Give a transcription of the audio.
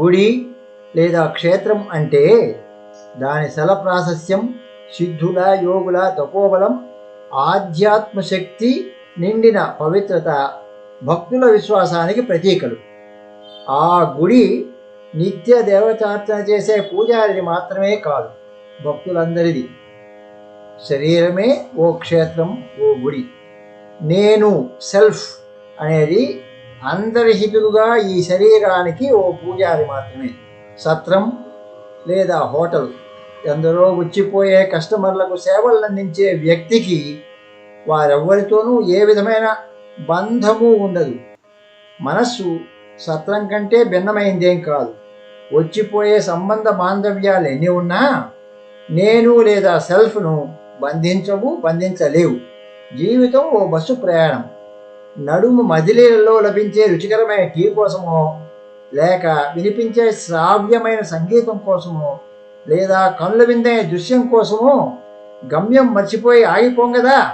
గుడి లేదా క్షేత్రం అంటే దాని సల ప్రాశస్యం సిద్ధుల యోగుల తపోబలం ఆధ్యాత్మ శక్తి నిండిన పవిత్రత భక్తుల విశ్వాసానికి ప్రతీకలు. ఆ గుడి నిత్య దేవతార్చన చేసే పూజారిది మాత్రమే కాదు భక్తులందరిది. శరీరమే ఓ క్షేత్రం ఓ గుడి. నేను సెల్ఫ్ అనేది అందరిహితులుగా ఈ శరీరానికి ఓ పూజారి మాత్రమే. సత్రం లేదా హోటల్ ఎందరో వచ్చిపోయే కస్టమర్లకు సేవలు అందించే వ్యక్తికి వారెవ్వరితోనూ ఏ విధమైన బంధము ఉండదు. మనస్సు సత్రం కంటే భిన్నమైందేం కాదు. వచ్చిపోయే సంబంధ బాంధవ్యాలు ఎన్ని ఉన్నా నేను లేదా సెల్ఫ్ను బంధించవు బంధించలేవు. జీవితం ఓ బస్సు ప్రయాణం. నడుము మదిలీలలో లభించే రుచికరమైన టీ కోసమో లేక వినిపించే శ్రావ్యమైన సంగీతం కోసమో లేదా కళ్ళు విందే దృశ్యం కోసమో గమ్యం మర్చిపోయి ఆగిపోం కదా